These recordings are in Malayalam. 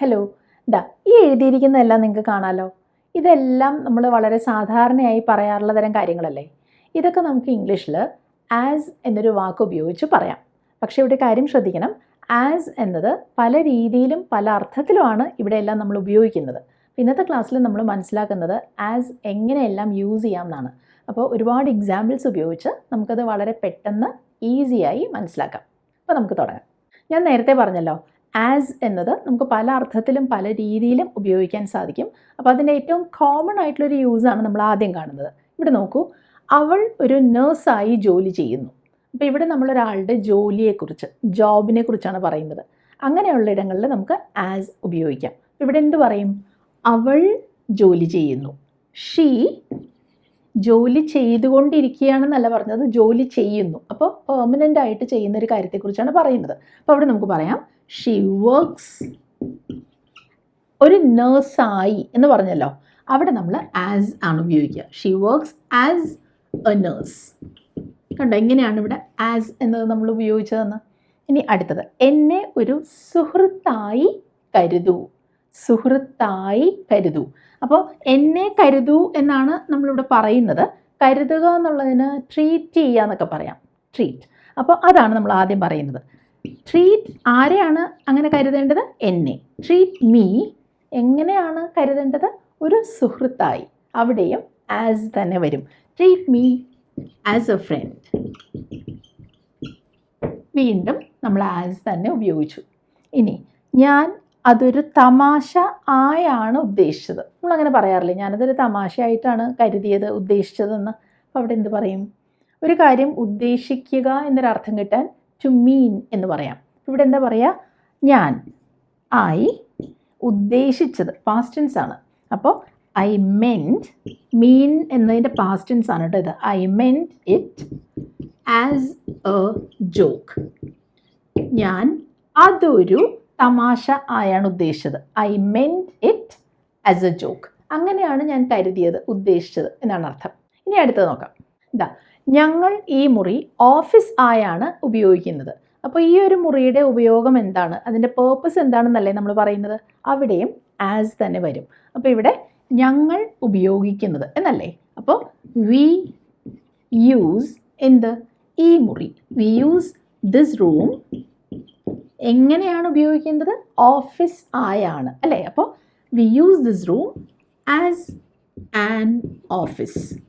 ഹലോ ദാ ഈ എഴുതിയിരിക്കുന്നതെല്ലാം നിങ്ങൾക്ക് കാണാമല്ലോ ഇതെല്ലാം നമ്മൾ വളരെ സാധാരണയായി പറയാറുള്ള തരം കാര്യങ്ങളല്ലേ. ഇതൊക്കെ നമുക്ക് ഇംഗ്ലീഷിൽ ആസ് എന്നൊരു വാക്ക് ഉപയോഗിച്ച് പറയാം. പക്ഷേ ഇവിടെ കാര്യം ശ്രദ്ധിക്കണം. ആസ് എന്നത് പല രീതിയിലും പല അർത്ഥത്തിലുമാണ് ഇവിടെയെല്ലാം നമ്മൾ ഉപയോഗിക്കുന്നത്. ഇന്നത്തെ ക്ലാസ്സിൽ നമ്മൾ മനസ്സിലാക്കുന്നത് ആസ് എങ്ങനെയെല്ലാം യൂസ് ചെയ്യാം എന്നാണ് അപ്പോൾ ഒരുപാട് എക്സാമ്പിൾസ് ഉപയോഗിച്ച് നമുക്കത് വളരെ പെട്ടെന്ന് ഈസിയായി മനസ്സിലാക്കാം. അപ്പോൾ നമുക്ക് തുടങ്ങാം. ഞാൻ നേരത്തെ പറഞ്ഞല്ലോ ആസ് എന്നത് നമുക്ക് പല അർത്ഥത്തിലും പല രീതിയിലും ഉപയോഗിക്കാൻ സാധിക്കും. അപ്പോൾ അതിന്റെ ഏറ്റവും കോമൺ ആയിട്ടുള്ളൊരു യൂസാണ് നമ്മൾ ആദ്യം കാണുന്നത്. ഇവിടെ നോക്കൂ. അവൾ ഒരു നേഴ്സായി ജോലി ചെയ്യുന്നു. അപ്പോൾ ഇവിടെ നമ്മളൊരാളുടെ ജോലിയെക്കുറിച്ച് ജോബിനെ കുറിച്ചാണ് പറയുന്നത്. അങ്ങനെയുള്ള ഇടങ്ങളിൽ നമുക്ക് ആസ് ഉപയോഗിക്കാം. ഇവിടെ എന്ത് പറയും? അവൾ ജോലി ചെയ്യുന്നു. ഷീ ജോലി ചെയ്തുകൊണ്ടിരിക്കുകയാണെന്നല്ല പറഞ്ഞത് ജോലി ചെയ്യുന്നു. അപ്പോൾ പെർമനന്റ് ആയിട്ട് ചെയ്യുന്ന ഒരു കാര്യത്തെക്കുറിച്ചാണ് പറയുന്നത്. അപ്പോൾ അവിടെ നമുക്ക് പറയാം. ഷീ വർക്ക്സ് ഒരു നേഴ്സായി എന്ന് പറഞ്ഞല്ലോ. അവിടെ നമ്മൾ ആസ് ആണ് ഉപയോഗിക്കുക. She works as a nurse കണ്ടോ? എങ്ങനെയാണ് ഇവിടെ ആസ് എന്നത് നമ്മൾ ഉപയോഗിച്ചതെന്ന്? ഇനി അടുത്തത്. എന്നെ ഒരു സുഹൃത്തായി കരുതൂ. സുഹൃത്തായി കരുതൂ. അപ്പോൾ എന്നെ കരുതൂ എന്നാണ് നമ്മളിവിടെ പറയുന്നത്. കരുതുക എന്നുള്ളതിന് ട്രീറ്റ് ചെയ്യുക എന്നൊക്കെ പറയാം. ട്രീറ്റ് അപ്പോൾ അതാണ് നമ്മൾ ആദ്യം പറയുന്നത്. ട്രീറ്റ് ആരെയാണ് അങ്ങനെ കരുതേണ്ടത്? എന്നെ. ട്രീറ്റ് മീ എങ്ങനെയാണ് കരുതേണ്ടത്? ഒരു സുഹൃത്തായി. അവിടെയും ആസ് തന്നെ വരും. Treat me as a friend വീണ്ടും നമ്മൾ ആസ് തന്നെ ഉപയോഗിച്ചു. ഇനി ഞാൻ അതൊരു തമാശ ആയാണ് ഉദ്ദേശിച്ചത്. നമ്മളങ്ങനെ പറയാറില്ലേ? ഞാനതൊരു തമാശയായിട്ടാണ് കരുതിയത് ഉദ്ദേശിച്ചതെന്ന്. അപ്പോൾ അവിടെ എന്ത് പറയും? ഒരു കാര്യം ഉദ്ദേശിക്കുക എന്നൊരർത്ഥം കിട്ടാൻ ടു മീൻ എന്ന് പറയാം. ഇവിടെ എന്താ പറയുക ഞാൻ. ഐ ഉദ്ദേശിച്ചത് പാസ്റ്റ് ടെൻസ് ആണ്. അപ്പോൾ ഐ മെന്റ് മീൻ എന്നതിന്റെ പാസ്റ്റ് ടെൻസ് ആണ് കേട്ടോ ഇത്. I meant it as a joke ഞാൻ അതൊരു തമാശ ആയാണ് ഉദ്ദേശിച്ചത്. I meant it as a joke അങ്ങനെയാണ് ഞാൻ കരുതിയത് ഉദ്ദേശിച്ചത് എന്നാണ് അർത്ഥം. ഇനി അടുത്തത് നോക്കാം. ഇതാ ഞങ്ങൾ ഈ മുറി ഓഫീസ് ആയാണ് ഉപയോഗിക്കുന്നത്. അപ്പോൾ ഈ ഒരു മുറിയുടെ ഉപയോഗം എന്താണ്? അതിന്റെ പേർപ്പസ് എന്താണെന്നല്ലേ നമ്മൾ പറയുന്നത്? അവിടെയും ആസ് തന്നെ വരും. അപ്പോൾ ഇവിടെ ഞങ്ങൾ ഉപയോഗിക്കുന്നത് എന്നല്ലേ? അപ്പോൾ വി യൂസ് എന്ത്? ഈ മുറി. വി യൂസ് ദിസ് റൂം എങ്ങനെയാണ് ഉപയോഗിക്കേണ്ടത് ഓഫീസ് ആയാണ് അല്ലേ? അപ്പോൾ we use this room as an office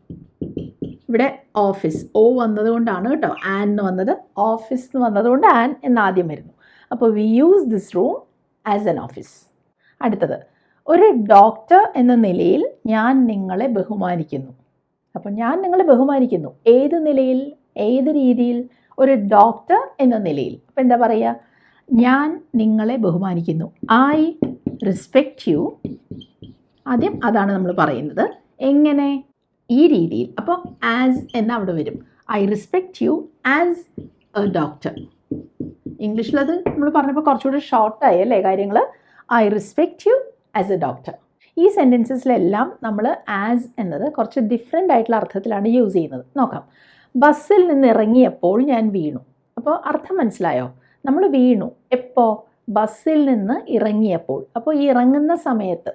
ഇവിടെ ഓഫീസ് ഓ വന്നതുകൊണ്ടാണ് കേട്ടോ. ആൻ എന്ന് വന്നത്. ഓഫീസ് എന്ന് വന്നതുകൊണ്ട് ആൻ എന്ന് ആദ്യം വരുന്നു. അപ്പോൾ we use this room as an office അടുത്തത്. ഒരു ഡോക്ടർ എന്ന നിലയിൽ ഞാൻ നിങ്ങളെ ബഹുമാനിക്കുന്നു. അപ്പോൾ ഞാൻ നിങ്ങളെ ബഹുമാനിക്കുന്നു. ഏത് നിലയിൽ? ഏത് രീതിയിൽ? ഒരു ഡോക്ടർ എന്ന നിലയിൽ. അപ്പോൾ എന്താ പറയുക ഞാൻ നിങ്ങളെ ബഹുമാനിക്കുന്നു. ഐ റെസ്പെക്റ്റ് യു ആദ്യം അതാണ് നമ്മൾ പറയുന്നത്. എങ്ങനെ? ഈ രീതിയിൽ. അപ്പോൾ ആസ് എന്ന് അവിടെ വരും. I respect you as a doctor ഇംഗ്ലീഷിലത് നമ്മൾ പറഞ്ഞപ്പോൾ കുറച്ചുകൂടി ഷോർട്ടായി അല്ലേ കാര്യങ്ങൾ I respect you as a doctor ഈ സെന്റൻസസിലെല്ലാം നമ്മൾ ആസ് എന്നത് കുറച്ച് ഡിഫറെന്റ് ആയിട്ടുള്ള അർത്ഥത്തിലാണ് യൂസ് ചെയ്യുന്നത്. നോക്കാം. ബസ്സിൽ നിന്ന് ഇറങ്ങിയപ്പോൾ ഞാൻ വീണു. അപ്പോൾ അർത്ഥം മനസ്സിലായോ? നമ്മൾ വീണു. എപ്പോൾ ബസ്സിൽ നിന്ന് ഇറങ്ങിയപ്പോൾ. അപ്പോൾ ഈ ഇറങ്ങുന്ന സമയത്ത്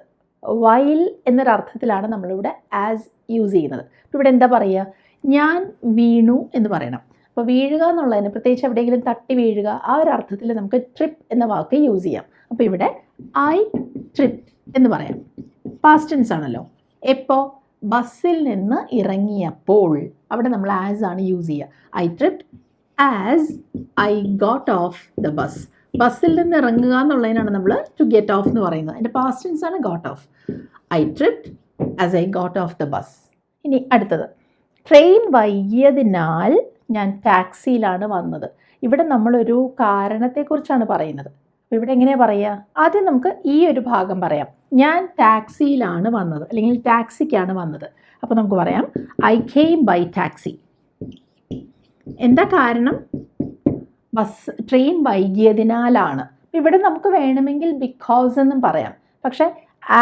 വൈൽ എന്നൊരർത്ഥത്തിലാണ് നമ്മളിവിടെ ആസ് യൂസ് ചെയ്യുന്നത്. ഇവിടെ എന്താ പറയുക? ഞാൻ വീണു എന്ന് പറയണം. അപ്പോൾ വീഴുക എന്നുള്ളതിന് പ്രത്യേകിച്ച് എവിടെയെങ്കിലും തട്ടി വീഴുക ആ ഒരു അർത്ഥത്തിൽ നമുക്ക് ട്രിപ്പ് എന്ന വാക്ക് യൂസ് ചെയ്യാം. അപ്പോൾ ഇവിടെ ഐ ട്രിപ്പ് എന്ന് പറയാം. പാസ്റ്റ് ടെൻസ് ആണല്ലോ. എപ്പോൾ ബസ്സിൽ നിന്ന് ഇറങ്ങിയപ്പോൾ അവിടെ നമ്മൾ ആസ് ആണ് യൂസ് ചെയ്യുക. I trip as I got off the bus ബസ്സിൽ നിന്ന് ഇറങ്ങുക എന്നുള്ളതിനാണ് നമ്മൾ ടു ഗെറ്റ് ഓഫ് എന്ന് പറയുന്നത്. എന്റെ പാസ്റ്റൻസ് ആണ് got off I trip as I got off the bus ഇനി അടുത്തത്. ട്രെയിൻ വൈകിയതിനാൽ ഞാൻ ടാക്സിയിലാണ് വന്നത്. ഇവിടെ നമ്മളൊരു കാരണത്തെക്കുറിച്ചാണ് പറയുന്നത്. ഇവിടെ എങ്ങനെയാണ് പറയുക? ആദ്യം നമുക്ക് ഈ ഒരു ഭാഗം പറയാം. ഞാൻ ടാക്സിയിലാണ് വന്നത്. അല്ലെങ്കിൽ ടാക്സിക്കാണ് വന്നത്. അപ്പോൾ നമുക്ക് പറയാം ഐ കെയിം ബൈ ടാക്സി എന്താ കാരണം? ബസ് ട്രെയിൻ വൈകിയതിനാലാണ്. ഇവിടെ നമുക്ക് വേണമെങ്കിൽ ബിക്കോസ് എന്നും പറയാം. പക്ഷേ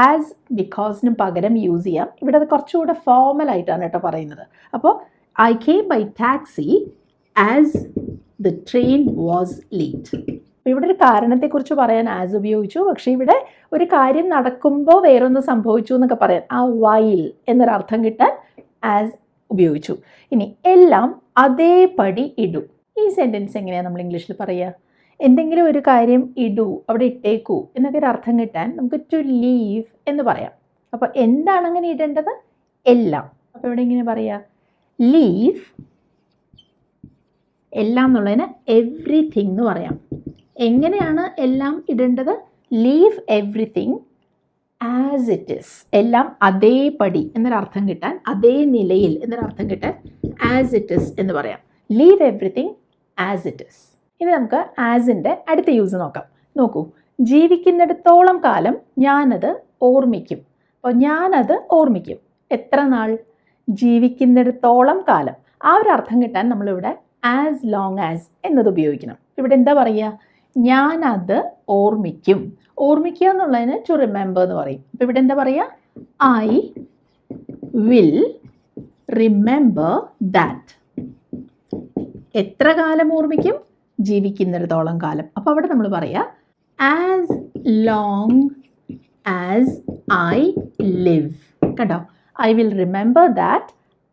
ആസ് ബിക്കോസിന് പകരം യൂസ് ചെയ്യാം. ഇവിടെ അത് കുറച്ചുകൂടെ ഫോർമൽ ആയിട്ടാണ് കേട്ടോ പറയുന്നത്. അപ്പോൾ I came by taxi as the train was late ഇവിടെ ഒരു കാരണത്തെക്കുറിച്ച് പറയാൻ ആസ് ഉപയോഗിച്ചു. പക്ഷേ ഇവിടെ ഒരു കാര്യം നടക്കുമ്പോൾ വേറൊന്ന് സംഭവിച്ചു എന്നൊക്കെ പറയാൻ ആ വൈൽ എന്നൊരർത്ഥം കിട്ടാൻ ആസ് ഉപയോഗിച്ചു. ഇനി എല്ലാം അതേപടി ഇടൂ. ഈ സെന്റൻസ് എങ്ങനെയാണ് നമ്മൾ ഇംഗ്ലീഷിൽ പറയുക എന്തെങ്കിലും ഒരു കാര്യം ഇടൂ അവിടെ ഇട്ടേക്കൂ എന്നൊക്കെ ഒരു അർത്ഥം കിട്ടാൻ നമുക്ക് ടു ലീവ് എന്ന് പറയാം. അപ്പോൾ എന്താണ് അങ്ങനെ ഇടേണ്ടത്? എല്ലാം. അപ്പോൾ ഇവിടെ ഇങ്ങനെ പറയുക ലീവ് എല്ലാം എന്നുള്ളതിന് എവ്രിതിങ് എന്ന് പറയാം. എങ്ങനെയാണ് എല്ലാം ഇടേണ്ടത്? Leave everything as it is എല്ലാം അതേപടി എന്നൊരർത്ഥം കിട്ടാൻ അതേ നിലയിൽ എന്നൊരർത്ഥം കിട്ടാൻ ആസ് ഇറ്റ് ഇസ് എന്ന് പറയാം. Leave everything as it is ഇനി നമുക്ക് ആസിന്റെ അടുത്ത യൂസ് നോക്കാം. നോക്കൂ ജീവിക്കുന്നിടത്തോളം കാലം ഞാനത് ഓർമ്മിക്കും. അപ്പോൾ ഞാനത് ഓർമ്മിക്കും. എത്ര നാൾ? ജീവിക്കുന്നിടത്തോളം കാലം. ആ ഒരു അർത്ഥം കിട്ടാൻ നമ്മളിവിടെ ആസ് ലോങ് ആസ് എന്നത് ഉപയോഗിക്കണം. ഇവിടെ എന്താ പറയുക? ഞാനത് ഓർമ്മിക്കും. ഓർമ്മിക്കുക എന്നുള്ളതിന് ടു റിമെമ്പർ എന്ന് പറയും. അപ്പോൾ ഇവിടെ എന്താ പറയുക? ഐ വിൽ റിമെമ്പർ ദാറ്റ് എത്ര കാലം ഓർമ്മിക്കും? ജീവിക്കുന്നിടത്തോളം കാലം. അപ്പോൾ അവിടെ നമ്മൾ പറയുക as long as I live കണ്ടോ? I will remember that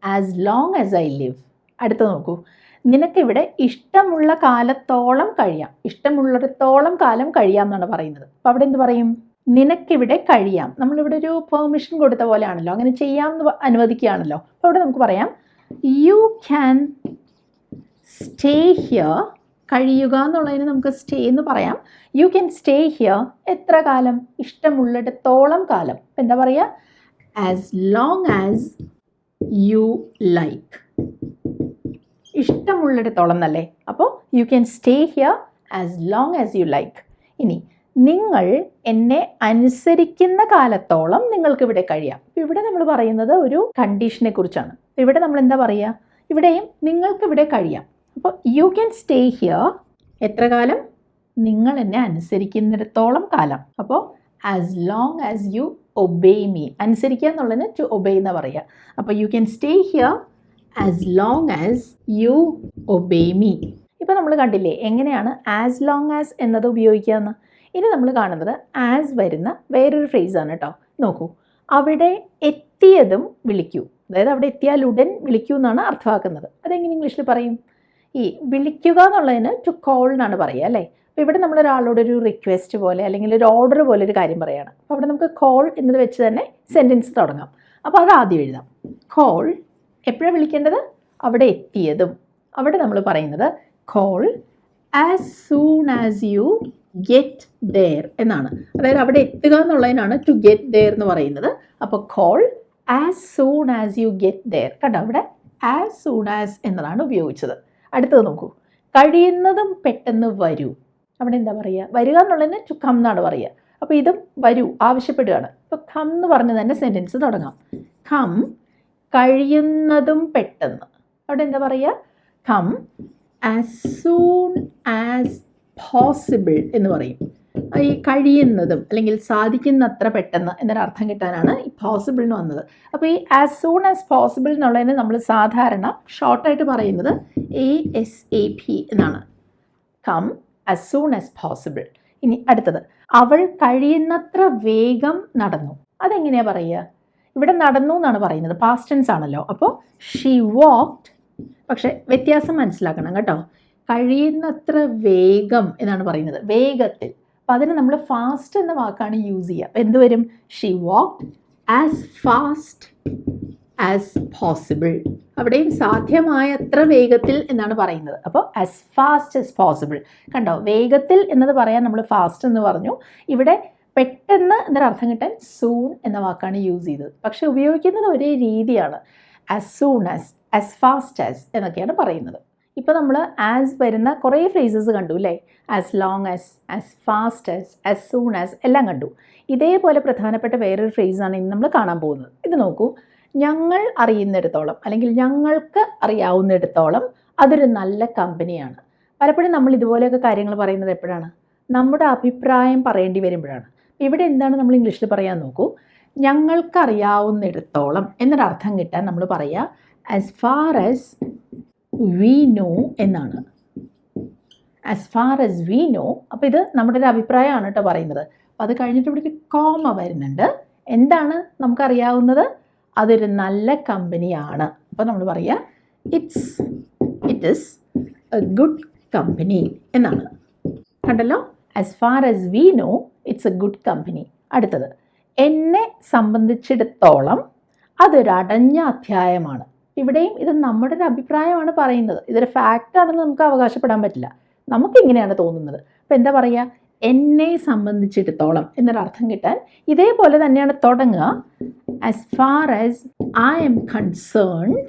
as long as I live അടുത്ത് നോക്കൂ. നിനക്കിവിടെ ഇഷ്ടമുള്ള കാലത്തോളം കഴിയാം. ഇഷ്ടമുള്ളിടത്തോളം കാലം കഴിയാം എന്നാണ് പറയുന്നത്. അപ്പോൾ അവിടെ എന്ത് പറയും? നിനക്കിവിടെ കഴിയാം. നമ്മളിവിടെ ഒരു പെർമിഷൻ കൊടുത്ത പോലെയാണല്ലോ. അങ്ങനെ ചെയ്യാം എന്ന് അനുവദിക്കുകയാണല്ലോ. അപ്പോൾ അവിടെ നമുക്ക് പറയാം യു ക്യാൻ സ്റ്റേ ഹിയർ കഴിയുക എന്നുള്ളതിന് നമുക്ക് സ്റ്റേ എന്ന് പറയാം. യു ക്യാൻ സ്റ്റേ ഹിയർ എത്ര കാലം? ഇഷ്ടമുള്ളിടത്തോളം കാലം. എന്താ പറയുക as long as you like ഇഷ്ടമുള്ളിടത്തോളം എന്നല്ലേ? അപ്പോൾ you can stay here as long as you like ഇനി നിങ്ങൾ എന്നെ അനുസരിക്കുന്ന കാലത്തോളം നിങ്ങൾക്ക് ഇവിടെ കഴിയാം. ഇവിടെ നമ്മൾ പറയുന്നത് ഒരു കണ്ടീഷനെ കുറിച്ചാണ്. ഇവിടെ നമ്മൾ എന്താ പറയുക ഇവിടെയും നിങ്ങൾക്ക് ഇവിടെ കഴിയാം. അപ്പോൾ യു ക്യാൻ സ്റ്റേ ഹിയർ എത്ര കാലം? നിങ്ങൾ എന്നെ അനുസരിക്കുന്നിടത്തോളം കാലം. അപ്പോൾ as long as you obey me അനുസരിക്കുക എന്നുള്ളതിന് ടു ഒബേ എന്ന് പറയുക. അപ്പോൾ you can stay here as long as you obey me ഇപ്പോൾ നമ്മൾ കണ്ടില്ലേ എങ്ങനെയാണ് ആസ് ലോങ് ആസ് എന്നത് ഉപയോഗിക്കുക എന്ന്? ഇനി നമ്മൾ കാണുന്നത് ആസ് വരുന്ന വേറൊരു ഫ്രേസാണ് കേട്ടോ നോക്കൂ. അവിടെ എത്തിയതും വിളിക്കൂ. അതായത് അവിടെ എത്തിയാൽ ഉടൻ വിളിക്കൂ എന്നാണ് അർത്ഥമാക്കുന്നത്. അതെങ്ങനെ ഇംഗ്ലീഷിൽ പറയും? ഈ വിളിക്കുക എന്നുള്ളതിന് ടു കോൾ എന്നാണ് പറയുക അല്ലേ? അപ്പോൾ ഇവിടെ നമ്മൾ ഒരാളോട് ഒരു റിക്വസ്റ്റ് പോലെ അല്ലെങ്കിൽ ഒരു ഓർഡർ പോലെ ഒരു കാര്യം പറയുകയാണ് അപ്പോൾ അവിടെ നമുക്ക് കോൾ എന്നത് വെച്ച് തന്നെ സെന്റൻസ് തുടങ്ങാം. അപ്പോൾ അത് ആദ്യം എഴുതാം. കോൾ എപ്പോഴാണ് വിളിക്കേണ്ടത്? അവിടെ എത്തിയതും. അവിടെ നമ്മൾ പറയുന്നത് call as soon as you get there എന്നാണ്. അതായത് അവിടെ എത്തുക എന്നുള്ളതിനാണ് ടു ഗെറ്റ് ദെയർ എന്ന് പറയുന്നത്. അപ്പോൾ call as soon as you get there കണ്ടോ? അവിടെ ആസ് സൂൺ ആസ് എന്നതാണ് ഉപയോഗിച്ചത്. അടുത്തത് നോക്കൂ. കഴിയുന്നതും പെട്ടെന്ന് വരൂ. അവിടെ എന്താ പറയുക? വരിക എന്നുള്ളതിന് ടു കം എന്നാണ് പറയുക. അപ്പോൾ ഇതും വരൂ ആവശ്യപ്പെടുകയാണ്. അപ്പോൾ കം എന്ന് പറഞ്ഞ് തന്നെ സെന്റൻസ് തുടങ്ങാം. കം കഴിയുന്നതും പെട്ടെന്ന്. അവിടെ എന്താ പറയുക? Come as soon as possible എന്ന് പറയും. ഈ കഴിയുന്നതും അല്ലെങ്കിൽ സാധിക്കുന്നത്ര പെട്ടെന്ന് എന്നൊരർത്ഥം കിട്ടാനാണ് ഈ പോസിബിൾ എന്ന് വന്നത്. അപ്പോൾ ഈ ആസ് സൂൺ ആസ് പോസിബിൾ എന്നുള്ളതിന് നമ്മൾ സാധാരണ ഷോർട്ടായിട്ട് പറയുന്നത് എ എസ് എ പി എന്നാണ്. Come as soon as possible ഇനി അടുത്തത്. അവൾ കഴിയുന്നത്ര വേഗം നടന്നു. അതെങ്ങനെയാണ് പറയുക? ഇവിടെ നടന്നു എന്നാണ് പറയുന്നത്. പാസ്റ്റ് ടെൻസ് ആണല്ലോ. അപ്പോൾ ഷീ വാക്ക്ഡ് പക്ഷേ വ്യത്യാസം മനസ്സിലാക്കണം കേട്ടോ. കഴിയുന്നത്ര വേഗം എന്നാണ് പറയുന്നത്. വേഗത്തിൽ. അപ്പോൾ അതിന് നമ്മൾ ഫാസ്റ്റ് എന്ന വാക്കാണ് യൂസ് ചെയ്യുക. എന്ത് വരും she walk as fast as possible അവിടെയും സാധ്യമായത്ര വേഗത്തിൽ എന്നാണ് പറയുന്നത്. അപ്പോൾ ആസ് ഫാസ്റ്റ് ആസ് പോസിബിൾ കണ്ടോ? വേഗത്തിൽ എന്നത് പറയാൻ നമ്മൾ ഫാസ്റ്റ് എന്ന് പറഞ്ഞു. ഇവിടെ പെട്ടെന്ന് എന്നൊരർത്ഥം കിട്ടാൻ സൂൺ എന്ന വാക്കാണ് യൂസ് ചെയ്തത്. പക്ഷേ ഉപയോഗിക്കുന്നത് ഒരേ രീതിയാണ്. As soon as as fast as എന്നൊക്കെയാണ് പറയുന്നത്. ഇപ്പോൾ നമ്മൾ ആസ് വരുന്ന കുറേ ഫ്രേസസ് കണ്ടു അല്ലേ as long as as fast as as soon as എല്ലാം കണ്ടു. ഇതേപോലെ പ്രധാനപ്പെട്ട വേറൊരു ഫ്രേസാണ് ഇന്ന് നമ്മൾ കാണാൻ പോകുന്നത്. ഇത് നോക്കൂ. ഞങ്ങൾ അറിയുന്നിടത്തോളം അല്ലെങ്കിൽ ഞങ്ങൾക്ക് അറിയാവുന്നിടത്തോളം അതൊരു നല്ല കമ്പനിയാണ് പലപ്പോഴും നമ്മൾ ഇതുപോലെയൊക്കെ കാര്യങ്ങൾ പറയുന്നത് എപ്പോഴാണ്? നമ്മുടെ അഭിപ്രായം പറയേണ്ടി വരുമ്പോഴാണ്. ഇവിടെ എന്താണ് നമ്മൾ ഇംഗ്ലീഷിൽ പറയാൻ നോക്കൂ? ഞങ്ങൾക്കറിയാവുന്നിടത്തോളം എന്നൊരർത്ഥം കിട്ടാൻ നമ്മൾ പറയുക as far as we know എന്നാണ്. As far as we know അപ്പോൾ ഇത് നമ്മുടെ ഒരു അഭിപ്രായമാണ് കേട്ടോ പറയുന്നത്. അപ്പോൾ അത് കഴിഞ്ഞിട്ട് ഇവിടെ കോമ വരുന്നുണ്ട്. എന്താണ് നമുക്കറിയാവുന്നത്? അതൊരു നല്ല കമ്പനിയാണ്. അപ്പോൾ നമ്മൾ പറയുക it's it is a good company എന്നാണ്. കണ്ടല്ലോ? As far as we know it's a good company അടുത്തത് എന്നെ സംബന്ധിച്ചിടത്തോളം അതൊരു അടഞ്ഞ അധ്യായമാണ്. ഇവിടെയും ഇത് നമ്മുടെ ഒരു അഭിപ്രായമാണ് പറയുന്നത്. ഇതൊരു ഫാക്റ്റ് ആണെന്ന് നമുക്ക് അവകാശപ്പെടാൻ പറ്റില്ല. നമുക്ക് ഇങ്ങനെയാണ് തോന്നുന്നത്. അപ്പോൾ എന്താ പറയുക എന്നെ സംബന്ധിച്ചിടത്തോളം എന്നൊരർത്ഥം കിട്ടാൻ ഇതേപോലെ തന്നെയാണ് തുടങ്ങുക. As far as I am concerned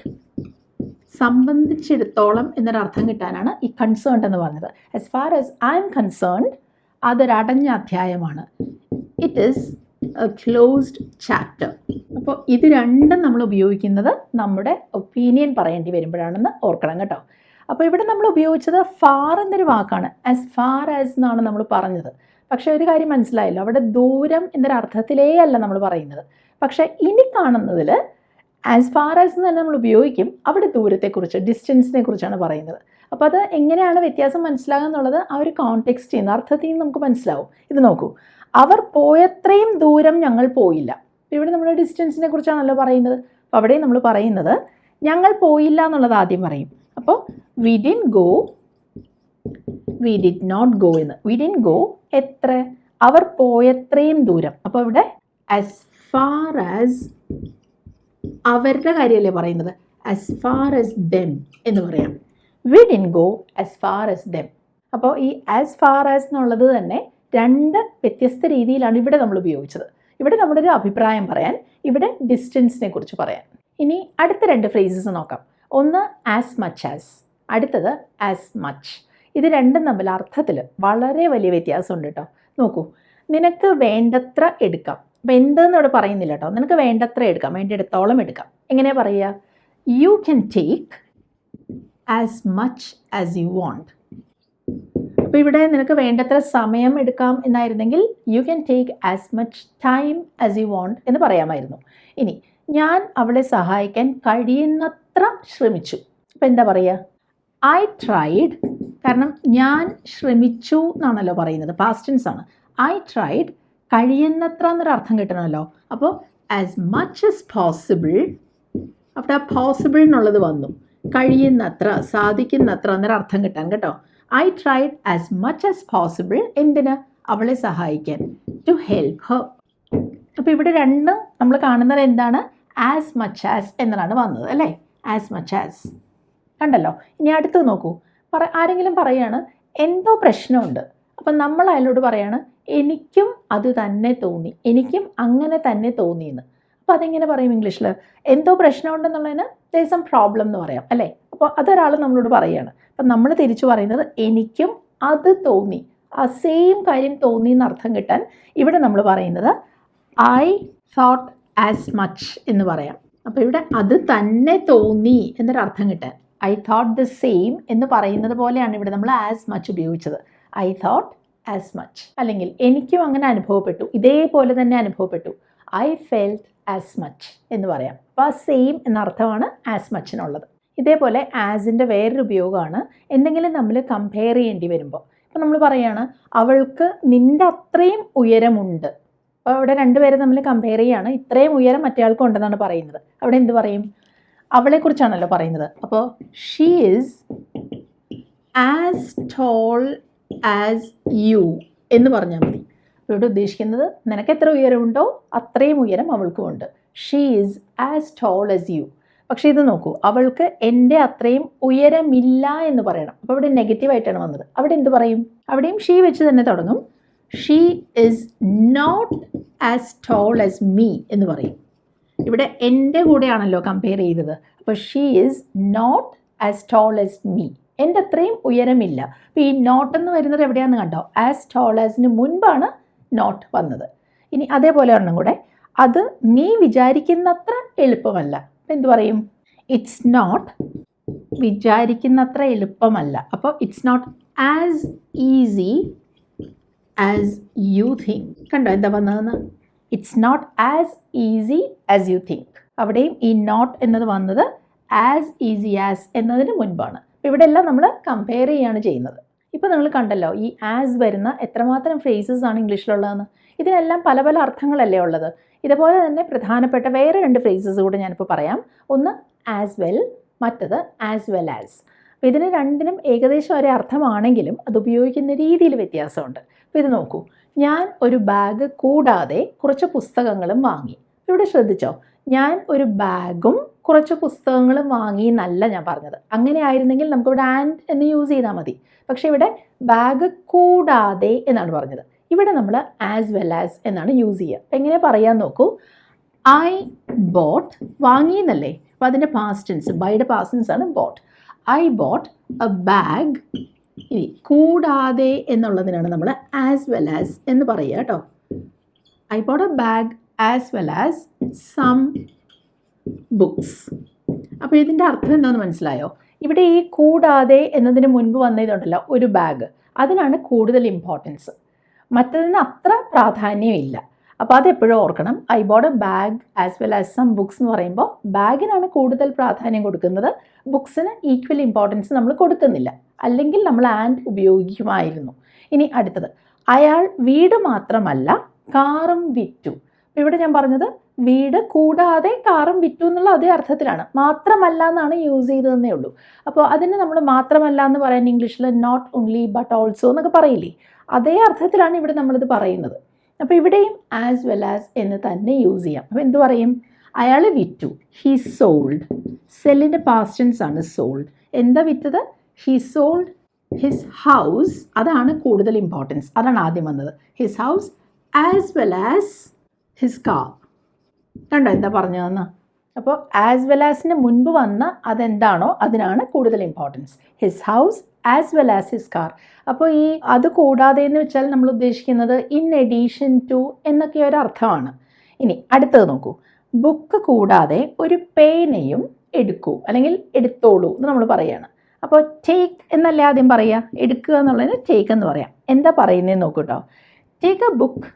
സംബന്ധിച്ചിടത്തോളം എന്നൊരർത്ഥം കിട്ടാനാണ് ഈ കൺസേൺഡ് എന്ന് പറഞ്ഞത്. As far as I am concerned അതൊരടഞ്ഞ അധ്യായമാണ്. ഇറ്റ് ഈസ് ക്ലോസ്ഡ് ചാപ്റ്റർ അപ്പോൾ ഇത് രണ്ടും നമ്മൾ ഉപയോഗിക്കുന്നത് നമ്മുടെ ഒപ്പീനിയൻ പറയേണ്ടി വരുമ്പോഴാണെന്ന് ഓർക്കണം കേട്ടോ. അപ്പോൾ ഇവിടെ നമ്മൾ ഉപയോഗിച്ചത് ഫാർ എന്നൊരു വാക്കാണ്. ആസ് ഫാർ ആസ് എന്നാണ് നമ്മൾ പറഞ്ഞത്. പക്ഷേ ഒരു കാര്യം മനസ്സിലായല്ലോ. അവിടെ ദൂരം എന്നൊരു അർത്ഥത്തിലേ അല്ല നമ്മൾ പറയുന്നത്. പക്ഷേ ഇനി കാണുന്നതിൽ ആസ് ഫാർ ആസ് എന്ന് തന്നെ നമ്മൾ ഉപയോഗിക്കും. അവിടെ ദൂരത്തെക്കുറിച്ച് ഡിസ്റ്റൻസിനെ കുറിച്ചാണ് പറയുന്നത്. അപ്പോൾ അത് എങ്ങനെയാണ് വ്യത്യാസം മനസ്സിലാകുക എന്നുള്ളത് ആ ഒരു കോൺടെക്സ്റ്റ് ചെയ്യുന്ന അർത്ഥത്തിൽ നിന്ന് നമുക്ക് മനസ്സിലാവും. ഇത് നോക്കൂ. അവർ പോയത്രയും ദൂരം ഞങ്ങൾ പോയില്ല. ഇവിടെ നമ്മൾ ഡിസ്റ്റൻസിനെ കുറിച്ചാണല്ലോ പറയുന്നത്. അപ്പോൾ അവിടെ നമ്മൾ പറയുന്നത് ഞങ്ങൾ പോയില്ല എന്നുള്ളത് ആദ്യം പറയും. അപ്പോൾ we didn't go we did not go എന്ന്. വി ഡിൻ ഗോ എത്ര? അവർ പോയത്രയും ദൂരം. അപ്പോൾ ഇവിടെ ആസ് ഫാർ ആസ് അവരുടെ കാര്യമല്ലേ പറയുന്നത്? ആസ് ഫാർ ആസ് ദെം എന്ന് പറയാം. We didn't go as far as them അപ്പോൾ ഈ ആസ് ഫാർ ആസ് എന്നുള്ളത് തന്നെ രണ്ട് വ്യത്യസ്ത രീതിയിലാണ് ഇവിടെ നമ്മൾ ഉപയോഗിച്ചത്. ഇവിടെ നമ്മുടെ ഒരു അഭിപ്രായം പറയാൻ ഇവിടെ ഡിസ്റ്റൻസിനെ കുറിച്ച് പറയാൻ. ഇനി അടുത്ത രണ്ട് ഫ്രേസസ് നോക്കാം. ഒന്ന് ആസ് മച്ച് ആസ് അടുത്തത് ആസ് മച്ച് ഇത് രണ്ടും തമ്മിൽ അർത്ഥത്തിൽ വളരെ വലിയ വ്യത്യാസമുണ്ട് കേട്ടോ. നോക്കൂ നിനക്ക് വേണ്ടത്ര എടുക്കാം. അപ്പം എന്തെന്ന് ഇവിടെ പറയുന്നില്ല കേട്ടോ. നിനക്ക് വേണ്ടത്ര എടുക്കാം വേണ്ടിയെടുത്തോളം എടുക്കാം. എങ്ങനെയാണ് പറയുക? You can take as much as you want അപ്പോൾ ഇവിടെ നിനക്ക് വേണ്ടത്ര സമയം എടുക്കാം എന്നായിരുന്നെങ്കിൽ you can take as much time as you want എന്ന് പറയാമായിരുന്നു. ഇനി ഞാൻ അവളെ സഹായിക്കാൻ കഴിയുന്നത്ര ശ്രമിച്ചു. അപ്പോൾ എന്താ പറയുക ഐ ട്രൈഡ് കാരണം ഞാൻ ശ്രമിച്ചു എന്നാണല്ലോ പറയുന്നത്. പാസ്റ്റൻസ് ആണ്. ഐ ട്രൈഡ് കഴിയുന്നത്ര എന്നൊരു അർത്ഥം കിട്ടണമല്ലോ. അപ്പോൾ ആസ് മച്ച് as പോസിബിൾ അവിടെ ആ പോസിബിൾ എന്നുള്ളത് വന്നു. കഴിയുന്നത്ര സാധിക്കുന്നത്ര എന്നൊരു അർത്ഥം കിട്ടാൻ കേട്ടോ. I tried as much as possible എന്തിന്? അവളെ സഹായിക്കാൻ. ടു ഹെൽപ്പ് ഹർ അപ്പോൾ ഇവിടെ രണ്ട് നമ്മൾ കാണുന്നത് എന്താണ്? ആസ് മച്ച് ആസ് എന്നതാണ് വന്നത് അല്ലേ? ആസ് മച്ച് ആസ് കണ്ടല്ലോ? ഇനി അടുത്ത് നോക്കൂ. പറ ആരെങ്കിലും പറയാണ് എന്തോ പ്രശ്നമുണ്ട്. അപ്പം നമ്മൾ അയാളോട് പറയാണ് എനിക്കും അത് തന്നെ തോന്നി. എനിക്കും അങ്ങനെ തന്നെ തോന്നിയെന്ന്. അപ്പോൾ അതെങ്ങനെ പറയും ഇംഗ്ലീഷിൽ എന്തോ പ്രശ്നമുണ്ടെന്നുള്ളതിന് ദേ സം പ്രോബ്ലം എന്ന് പറയാം അല്ലേ? അപ്പോൾ അതൊരാൾ നമ്മളോട് പറയുകയാണ് അപ്പം നമ്മൾ തിരിച്ചു പറയുന്നത് എനിക്കും അത് തോന്നി. ആ സെയിം കാര്യം തോന്നി എന്നർത്ഥം കിട്ടാൻ ഇവിടെ നമ്മൾ പറയുന്നത് ഐ തോട്ട് ആസ് മച്ച് എന്ന് പറയാം. അപ്പോൾ ഇവിടെ അത് തന്നെ തോന്നി എന്നൊരർത്ഥം കിട്ടാൻ. ഐ തോട്ട് ദ സെയിം എന്ന് പറയുന്നത് പോലെയാണ് ഇവിടെ നമ്മൾ ആസ് മച്ച് ഉപയോഗിച്ചത്. ഐ തോട്ട് ആസ് മച്ച് അല്ലെങ്കിൽ എനിക്കും അങ്ങനെ അനുഭവപ്പെട്ടു. ഇതേപോലെ തന്നെ അനുഭവപ്പെട്ടു. ഐ ഫെൽറ്റ് ആസ് മച്ച് എന്ന് പറയാം. അപ്പോൾ ആ സെയിം എന്നർത്ഥമാണ് ആസ് മച്ചിനുള്ളത് ഇതേപോലെ ആസിന്റെ വേറൊരു ഉപയോഗമാണ് എന്തെങ്കിലും നമ്മൾ കമ്പയർ ചെയ്യേണ്ടി വരുമ്പോൾ. ഇപ്പം നമ്മൾ പറയുകയാണ് അവൾക്ക് നിന്റെ അത്രയും ഉയരമുണ്ട്. അപ്പോൾ അവിടെ രണ്ടുപേരെ നമ്മൾ കമ്പയർ ചെയ്യുകയാണ് ഇത്രയും ഉയരം മറ്റേയാൾക്കും ഉണ്ടെന്നാണ് പറയുന്നത്. അവിടെ എന്ത് പറയും? അവളെക്കുറിച്ചാണല്ലോ പറയുന്നത്. അപ്പോൾ she is as tall as you എന്ന് പറഞ്ഞാൽ മതി. ഇവിടെ ഉദ്ദേശിക്കുന്നത് നിനക്ക് എത്ര ഉയരമുണ്ടോ അത്രയും ഉയരം അവൾക്കും ഉണ്ട് she is as tall as you പക്ഷേ ഇത് നോക്കൂ അവൾക്ക് എന്റെ അത്രയും ഉയരമില്ല എന്ന് പറയണം. അപ്പോൾ ഇവിടെ നെഗറ്റീവായിട്ടാണ് വന്നത്. അവിടെ എന്ത് പറയും? അവിടെയും ഷീ വെച്ച് തന്നെ തുടങ്ങും. She is not as tall as me എന്ന് പറയും. ഇവിടെ എന്റെ കൂടെയാണല്ലോ കമ്പയർ ചെയ്തത്. അപ്പോൾ she is not as tall as me എന്റെ അത്രയും ഉയരമില്ല. അപ്പോൾ ഈ നോട്ട് എന്ന് വരുന്നത് എവിടെയാണെന്ന് കണ്ടോ? ആസ് ടോൾ ആസിന് മുൻപാണ് നോട്ട് വന്നത്. ഇനി അതേപോലെ ഒരെണ്ണം കൂടെ. അത് നീ വിചാരിക്കുന്നത്ര എളുപ്പമല്ല. എന്തു പറയും? ഇറ്റ്സ് നോട്ട് വിചാരിക്കുന്നത്ര എളുപ്പമല്ല. അപ്പോൾ it's not as easy as you think കണ്ടോ എന്താ വന്നതെന്ന്? It's not as easy as you think അവിടെയും ഈ നോട്ട് എന്നത് വന്നത് ആസ് ഈസി ആസ് എന്നതിന് മുൻപാണ്. ഇവിടെ എല്ലാം നമ്മൾ കമ്പയർ ചെയ്യാണ് ചെയ്യുന്നത്. ഇപ്പോൾ നിങ്ങൾ കണ്ടല്ലോ ഈ ആസ് വരുന്ന എത്രമാത്രം ഫ്രേസസ് ആണ് ഇംഗ്ലീഷിലുള്ളതെന്ന്. ഇതിനെല്ലാം പല പല അർത്ഥങ്ങളല്ലേ ഉള്ളത്. ഇതുപോലെ തന്നെ പ്രധാനപ്പെട്ട വേറെ രണ്ട് ഫ്രേസസ് കൂടെ ഞാനിപ്പോൾ പറയാം. ഒന്ന് ആസ് വെൽ മറ്റത് ആസ് വെൽ ആസ് അപ്പോൾ ഇതിന് രണ്ടിനും ഏകദേശം ഒരേ അർത്ഥമാണെങ്കിലും അത് ഉപയോഗിക്കുന്ന രീതിയിൽ വ്യത്യാസമുണ്ട്. അപ്പോൾ ഇത് നോക്കൂ. ഞാൻ ഒരു ബാഗ് കൂടാതെ കുറച്ച് പുസ്തകങ്ങളും വാങ്ങി. ഇവിടെ ശ്രദ്ധിച്ചോ? ഞാൻ ഒരു ബാഗും കുറച്ച് പുസ്തകങ്ങൾ വാങ്ങി എന്നല്ല ഞാൻ പറഞ്ഞത്. അങ്ങനെ ആയിരുന്നെങ്കിൽ നമുക്കിവിടെ ആൻഡ് എന്ന് യൂസ് ചെയ്താൽ മതി. പക്ഷേ ഇവിടെ ബാഗ് കൂടാതെ എന്നാണ് പറഞ്ഞത്. ഇവിടെ നമ്മൾ ആസ് വെൽ ആസ് എന്നാണ് യൂസ് ചെയ്യുക. എങ്ങനെ പറയാൻ നോക്കൂ? ഐ ബോട്ട് വാങ്ങി എന്നല്ലേ അപ്പോൾ അതിന്റെ പാസ്റ്റൻസ് ബൈയുടെ പാസ്റ്റൻസ് ആണ് bought I bought a bag ഇനി കൂടാതെ എന്നുള്ളതിനാണ് നമ്മൾ ആസ് വെൽ ആസ് എന്ന് പറയുക കേട്ടോ. I bought a bag as well as some books അപ്പോൾ ഇതിന്റെ അർത്ഥം എന്താണെന്ന് മനസ്സിലായോ? ഇവിടെ ഈ കൂടാതെ എന്നതിന് മുൻപ് വന്നതുണ്ടല്ലോ ഒരു ബാഗ് അതിനാണ് കൂടുതൽ ഇമ്പോർട്ടൻസ് മറ്റതിന് അത്ര പ്രാധാന്യമില്ല. അപ്പോൾ അതെപ്പോഴും ഓർക്കണം. I bought a bag as well as some books എന്ന് പറയുമ്പോൾ ബാഗിനാണ് കൂടുതൽ പ്രാധാന്യം കൊടുക്കുന്നത്. ബുക്സിന് ഈക്വൽ ഇമ്പോർട്ടൻസ് നമ്മൾ കൊടുക്കുന്നില്ല. അല്ലെങ്കിൽ നമ്മൾ ആൻഡ് ഉപയോഗിക്കുമായിരുന്നു. ഇനി അടുത്തത്. അയാൾ വീട് മാത്രമല്ല കാറും വിറ്റു. ഇവിടെ ഞാൻ പറഞ്ഞത് വീട് കൂടാതെ കാറും വിറ്റു എന്നുള്ള അതേ അർത്ഥത്തിലാണ്. മാത്രമല്ല എന്നാണ് യൂസ് ചെയ്തതെന്നേ ഉള്ളൂ. അപ്പോൾ അതിന് നമ്മൾ മാത്രമല്ല എന്ന് പറയാൻ ഇംഗ്ലീഷിൽ നോട്ട് ഓൺലി ബട്ട് ഓൾസോ എന്നൊക്കെ പറയില്ലേ? അതേ അർത്ഥത്തിലാണ് ഇവിടെ നമ്മളിത് പറയുന്നത്. അപ്പോൾ ഇവിടെയും ആസ് വെൽ ആസ് എന്ന് തന്നെ യൂസ് ചെയ്യാം. അപ്പോൾ എന്ത് പറയും? അയാൾ വിറ്റു. ഹി സോൾഡ് സെല്ലിന്റെ പാസ്റ്റൻസ് ആണ് സോൾഡ് എന്താ വിറ്റത്? ഹി സോൾഡ് ഹിസ് ഹൗസ് അതാണ് കൂടുതൽ ഇമ്പോർട്ടൻസ് അതാണ് ആദ്യം വന്നത്. His house as well as his car കണ്ടോ എന്താ പറഞ്ഞതെന്ന്? അപ്പോൾ ആസ് വെൽ ആസിന് മുൻപ് വന്ന അതെന്താണോ അതിനാണ് കൂടുതൽ importance his house as well as his car അപ്പോൾ ഈ അത് കൂടാതെ എന്ന് വെച്ചാൽ നമ്മൾ ഉദ്ദേശിക്കുന്നത് ഇൻ എഡീഷൻ ടു എന്നൊക്കെ ഒരു അർത്ഥമാണ്. ഇനി അടുത്തത് നോക്കൂ. ബുക്ക് കൂടാതെ ഒരു പേനയും എടുക്കൂ. അല്ലെങ്കിൽ എടുത്തോളൂ എന്ന് നമ്മൾ പറയുകയാണ് അപ്പോൾ ടേക്ക് എന്നല്ലേ ആദ്യം പറയുക? എടുക്കുക എന്നുള്ളതിന് ടേക്ക് എന്ന് പറയാം. എന്താ പറയുന്നതെന്ന് നോക്കൂ കേട്ടോ ടേക്ക് എ ബുക്ക്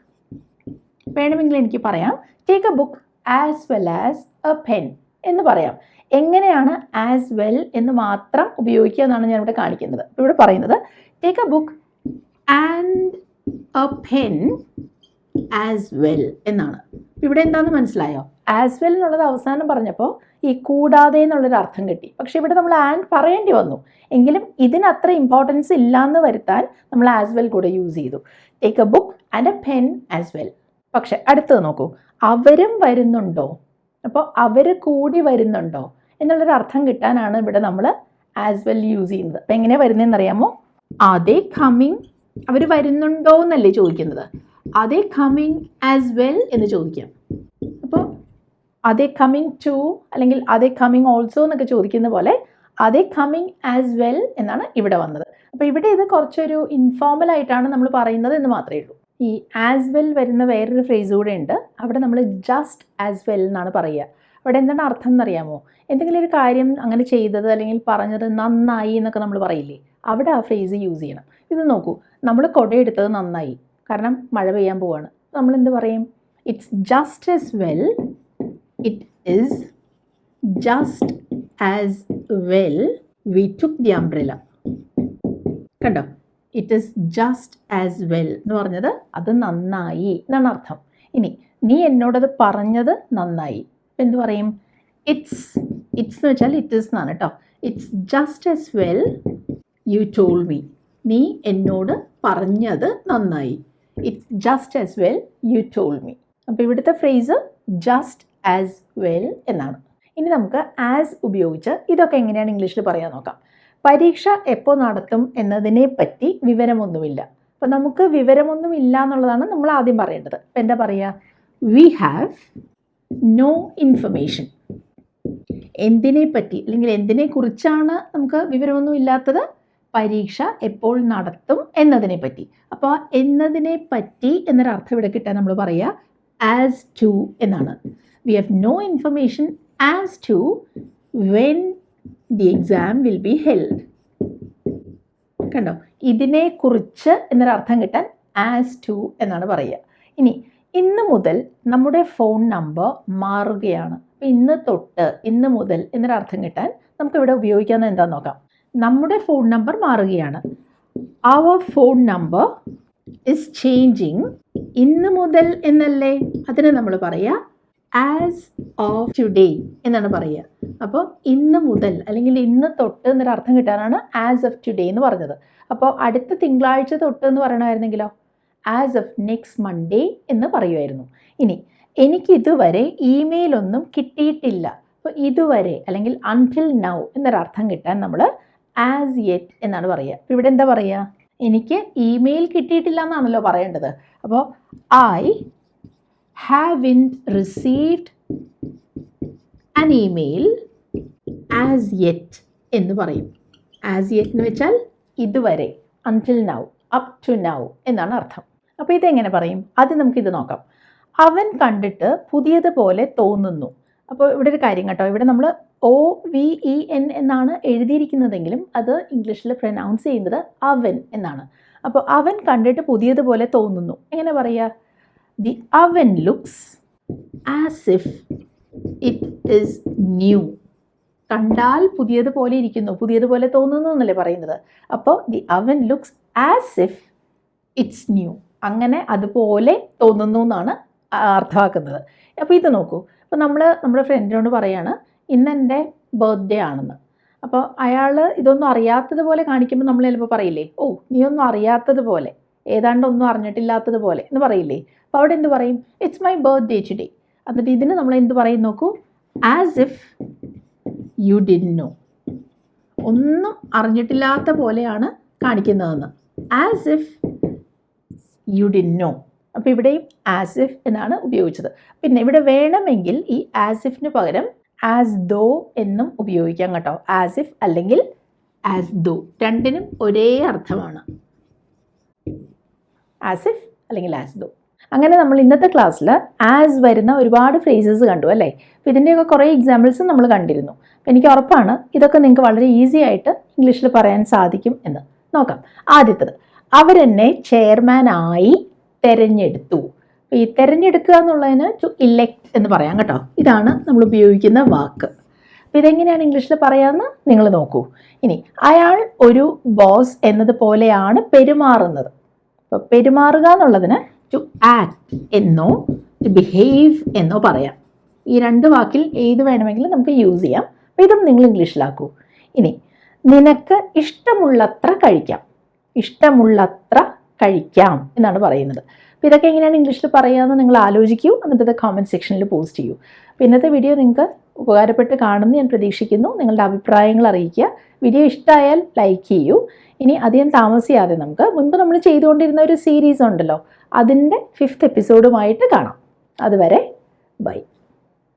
വേണമെങ്കിൽ എനിക്ക് പറയാം. Take a book as well as a pen എന്ന് പറയാം. എങ്ങനെയാണ് ആസ് വെൽ എന്ന് മാത്രം ഉപയോഗിക്കുക എന്നാണ് ഞാൻ ഇവിടെ കാണിക്കുന്നത്. ഇവിടെ പറയുന്നത് take a book and a pen as well എന്നാണ്. ഇവിടെ എന്താണെന്ന് മനസ്സിലായോ? ആസ് വെൽ എന്നുള്ളത് അവസാനം പറഞ്ഞപ്പോൾ ഈ കൂടാതെ എന്നുള്ളൊരു അർത്ഥം കിട്ടി. പക്ഷേ ഇവിടെ നമ്മൾ ആൻഡ് പറയേണ്ടി വന്നു. എങ്കിലും ഇതിന് അത്ര ഇമ്പോർട്ടൻസ് ഇല്ലാന്ന് വരുത്താൻ നമ്മൾ ആസ് വെൽ കൂടെ യൂസ് ചെയ്തു. Take a book and a pen as well പക്ഷെ അടുത്തത് നോക്കൂ. അവരും വരുന്നുണ്ടോ? അപ്പോൾ അവർ കൂടി വരുന്നുണ്ടോ? എന്നുള്ളൊരു അർത്ഥം കിട്ടാനാണ് ഇവിടെ നമ്മൾ ആസ് വെൽ യൂസ് ചെയ്യുന്നത്. അപ്പം എങ്ങനെയാണ് വരുന്നതെന്ന് അറിയാമോ അതേ കമ്മിങ് അവർ വരുന്നുണ്ടോ എന്നല്ലേ ചോദിക്കുന്നത്. അതേ കമ്മിങ് ആസ് വെൽ എന്ന് ചോദിക്കാം. അപ്പോൾ അതേ കമ്മിങ് ടു അല്ലെങ്കിൽ അതേ കമ്മിങ് ഓൾസോ എന്നൊക്കെ ചോദിക്കുന്ന പോലെ അതേ കമ്മിങ് ആസ് വെൽ എന്നാണ് ഇവിടെ വന്നത്. അപ്പോൾ ഇവിടെ ഇത് കുറച്ചൊരു ഇൻഫോർമൽ ആയിട്ടാണ് നമ്മൾ പറയുന്നത് എന്ന് മാത്രമേ ഉള്ളൂ. ഈ ആസ് വെൽ വരുന്ന വേറൊരു ഫ്രേസ് കൂടെ ഉണ്ട്. അവിടെ നമ്മൾ ജസ്റ്റ് ആസ് വെൽ എന്നാണ് പറയുക. അവിടെ എന്താണ് അർത്ഥം എന്നറിയാമോ? എന്തെങ്കിലും ഒരു കാര്യം അങ്ങനെ ചെയ്തത് അല്ലെങ്കിൽ പറഞ്ഞത് നന്നായി എന്നൊക്കെ നമ്മൾ പറയില്ലേ? അവിടെ ആ ഫ്രേസ് യൂസ് ചെയ്യണം. ഇത് നോക്കൂ. നമ്മൾ കുടയെടുത്തത് നന്നായി. കാരണം മഴ പെയ്യാൻ പോവാണ്. നമ്മൾ എന്ത് പറയും? It's just as well it is just as well we took the umbrella കണ്ടോ? It is just as well എന്ന് പറഞ്ഞത് അത് നന്നായി എന്നാണ് അർത്ഥം. ഇനി നീ എന്നോടത് പറഞ്ഞത് നന്നായി. എന്ത് പറയും? ഇറ്റ്സ് ഇറ്റ്സ് എന്ന് വെച്ചാൽ ഇറ്റ് ഇസ് എന്നാണ് കേട്ടോ it's just as well you told me നീ എന്നോട് പറഞ്ഞത് നന്നായി. It's just as well you told me അപ്പോൾ ഇവിടുത്തെ ഫ്രേസ് ജസ്റ്റ് ആസ് വെൽ എന്നാണ്. ഇനി നമുക്ക് ആസ് ഉപയോഗിച്ച് ഇതൊക്കെ എങ്ങനെയാണ് ഇംഗ്ലീഷിൽ പറയാൻ നോക്കാം. പരീക്ഷ എപ്പോൾ നടത്തും എന്നതിനെ പറ്റി വിവരമൊന്നുമില്ല. അപ്പോൾ നമുക്ക് വിവരമൊന്നുമില്ല എന്നുള്ളതാണ് നമ്മൾ ആദ്യം പറയേണ്ടത്. അപ്പം എന്താ പറയുക വി ഹാവ് നോ ഇൻഫർമേഷൻ എന്തിനെ പറ്റി അല്ലെങ്കിൽ എന്തിനെ കുറിച്ചാണ് നമുക്ക് വിവരമൊന്നും ഇല്ലാത്തത് പരീക്ഷ എപ്പോൾ നടത്തും എന്നതിനെ പറ്റി അപ്പോൾ എന്നതിനെ പറ്റി എന്നൊരർത്ഥം ഇവിടെ കിട്ടാൻ നമ്മൾ പറയുക ആസ് ടു എന്നാണ്. We have no information as to when the exam will be held കണ്ടോ? ഇതിനെക്കുറിച്ച് എന്നൊരർത്ഥം കിട്ടാൻ ആസ് ടു എന്നാണ് പറയുക. ഇനി ഇന്ന് മുതൽ നമ്മുടെ ഫോൺ നമ്പർ മാറുകയാണ്. അപ്പോൾ ഇന്ന് തൊട്ട് ഇന്ന് മുതൽ എന്നൊരർത്ഥം കിട്ടാൻ നമുക്കിവിടെ ഉപയോഗിക്കാവുന്ന എന്താണെന്ന് നോക്കാം. നമ്മുടെ ഫോൺ നമ്പർ മാറുകയാണ്. Our phone number is changing ഇന്ന് മുതൽ എന്നല്ലേ? അതിന് നമ്മൾ പറയുക ആസ് ഓഫ് ടുഡേ എന്നാണ് പറയുക. അപ്പോൾ ഇന്ന് മുതൽ അല്ലെങ്കിൽ ഇന്ന് തൊട്ട് എന്നൊരു അർത്ഥം കിട്ടാനാണ് ആസ് ഓഫ് ടുഡേ എന്ന് പറഞ്ഞത്. അപ്പോൾ അടുത്ത തിങ്കളാഴ്ച തൊട്ട് എന്ന് പറയണമായിരുന്നെങ്കിലോ? ആസ് ഓഫ് നെക്സ്റ്റ് മൺഡേ എന്ന് പറയുമായിരുന്നു. ഇനി എനിക്ക് ഇതുവരെ ഇമെയിൽ ഒന്നും കിട്ടിയിട്ടില്ല. അപ്പോൾ ഇതുവരെ അല്ലെങ്കിൽ അൺടിൽ നൗ എന്നൊരർത്ഥം കിട്ടാൻ നമ്മൾ ആസ് യെറ്റ് എന്നാണ് പറയുക. അപ്പോൾ ഇവിടെ എന്താ പറയുക? എനിക്ക് ഇമെയിൽ കിട്ടിയിട്ടില്ല എന്നാണല്ലോ പറയേണ്ടത്. അപ്പോൾ I have received an email as yet എന്ന് പറയും. ആസ് യെറ്റ് എന്ന് വെച്ചാൽ ഇതുവരെ until now up to now എന്നാണ് അർത്ഥം. അപ്പോൾ ഇതെങ്ങനെ പറയും? ആദ്യം നമുക്കിത് നോക്കാം. അവൻ കണ്ടിട്ട് പുതിയതുപോലെ തോന്നുന്നു. അപ്പോൾ ഇവിടെ ഒരു കാര്യം കേട്ടോ. ഇവിടെ നമ്മൾ ഒ വി ഇ എൻ എന്നാണ് എഴുതിയിരിക്കുന്നതെങ്കിലും അത് ഇംഗ്ലീഷിൽ പ്രൊനൗൺസ് ചെയ്യുന്നത് അവൻ എന്നാണ്. അപ്പോൾ അവൻ കണ്ടിട്ട് പുതിയതുപോലെ തോന്നുന്നു. എങ്ങനെ പറയുക the oven looks as if it is new കണ്ടാൽ പുതിയതുപോലെ ഇരിക്കുന്നു. പുതിയതുപോലെ തോന്നുന്നു എന്നല്ലേ പറയുന്നത്. അപ്പോൾ the oven looks as if it's new അങ്ങനെ അതുപോലെ തോന്നുന്നു എന്നാണ് അർത്ഥമാക്കുന്നത്. അപ്പോൾ ഇത് നോക്കൂ. അപ്പോൾ നമ്മൾ നമ്മുടെ ഫ്രണ്ടിനോട് പറയാണ് ഇന്നെന്റെ ബർത്ത്ഡേ ആണെന്ന്. അപ്പോൾ അയാൾ ഇതൊന്നും അറിയാത്തതുപോലെ കാണിക്കുമ്പോൾ നമ്മൾ ചിലപ്പോൾ പറയില്ലേ ഓ നീ ഒന്നും അറിയാത്തതുപോലെ ഏതാണ്ട് ഒന്നും അറിഞ്ഞിട്ടില്ലാത്തതുപോലെ എന്ന് പറയില്ലേ? അപ്പോൾ അവിടെ എന്ത് പറയും? ഇറ്റ്സ് മൈ ബർത്ത്ഡേ ടുഡേ എന്നിട്ട് ഇതിന് നമ്മൾ എന്ത് പറയും നോക്കൂ? As if you didn't know ഒന്നും അറിഞ്ഞിട്ടില്ലാത്ത പോലെയാണ് കാണിക്കുന്നതെന്ന്. As if you didn't know അപ്പോൾ ഇവിടെയും ആസ് ഇഫ് എന്നാണ് ഉപയോഗിച്ചത്. പിന്നെ ഇവിടെ വേണമെങ്കിൽ ഈ ആസ് ഇഫിന് പകരം ആസ് ദോ എന്നും ഉപയോഗിക്കാം കേട്ടോ. ആസ് ഇഫ് അല്ലെങ്കിൽ ആസ് ദോ രണ്ടിനും ഒരേ അർത്ഥമാണ്. ആസ് ഇഫ് അല്ലെങ്കിൽ ആസ് ദോ അങ്ങനെ നമ്മൾ ഇന്നത്തെ ക്ലാസ്സിൽ ആസ് വരുന്ന ഒരുപാട് ഫ്രേസസ് കണ്ടു അല്ലേ? അപ്പോൾ ഇതിന്റെയൊക്കെ കുറേ എക്സാമ്പിൾസ് നമ്മൾ കണ്ടിരുന്നു. അപ്പോൾ എനിക്ക് ഉറപ്പാണ് ഇതൊക്കെ നിങ്ങൾക്ക് വളരെ ഈസി ആയിട്ട് ഇംഗ്ലീഷിൽ പറയാൻ സാധിക്കും എന്ന്. നോക്കാം. ആദ്യത്തത് അവരെന്നെ ചെയർമാൻ ആയി തെരഞ്ഞെടുത്തു. അപ്പോൾ ഈ തെരഞ്ഞെടുക്കുക എന്നുള്ളതിന് ടു ഇലക്ട് എന്ന് പറയാം കേട്ടോ. ഇതാണ് നമ്മൾ ഉപയോഗിക്കുന്ന വാക്ക്. അപ്പോൾ ഇതെങ്ങനെയാണ് ഇംഗ്ലീഷിൽ പറയാമെന്ന് നിങ്ങൾ നോക്കൂ. ഇനി അയാൾ ഒരു ബോസ് എന്നതുപോലെയാണ് പെരുമാറുന്നത്. അപ്പോൾ പെരുമാറുക എന്നുള്ളതിന് ടു ആക്ട് എന്നോ ടു ബിഹേവ് എന്നോ പറയാം. ഈ രണ്ട് വാക്കിൽ ഏത് വേണമെങ്കിലും നമുക്ക് യൂസ് ചെയ്യാം. അപ്പം ഇതും നിങ്ങൾ ഇംഗ്ലീഷിലാക്കൂ. ഇനി നിനക്ക് ഇഷ്ടമുള്ളത്ര കഴിക്കാം. ഇഷ്ടമുള്ളത്ര കഴിക്കാം എന്നാണ് പറയുന്നത്. അപ്പോൾ ഇതൊക്കെ എങ്ങനെയാണ് ഇംഗ്ലീഷിൽ പറയുകയെന്ന് നിങ്ങൾ ആലോചിക്കൂ. എന്നിട്ട് ഇത് കോമന്റ് സെക്ഷനിൽ പോസ്റ്റ് ചെയ്യൂ. അപ്പോൾ ഇന്നത്തെ വീഡിയോ നിങ്ങൾക്ക് ഉപകാരപ്പെട്ട് കാണുമെന്ന് ഞാൻ പ്രതീക്ഷിക്കുന്നു. നിങ്ങളുടെ അഭിപ്രായങ്ങൾ അറിയിക്കുക. വീഡിയോ ഇഷ്ടമായാൽ ലൈക്ക് ചെയ്യൂ. ഇനി അധികം താമസിയാതെ നമുക്ക് മുൻപ് നമ്മൾ ചെയ്തുകൊണ്ടിരുന്ന ഒരു സീരീസ് ഉണ്ടല്ലോ അതിന്റെ ഫിഫ്ത്ത് എപ്പിസോഡുമായിട്ട് കാണാം. അതുവരെ ബൈ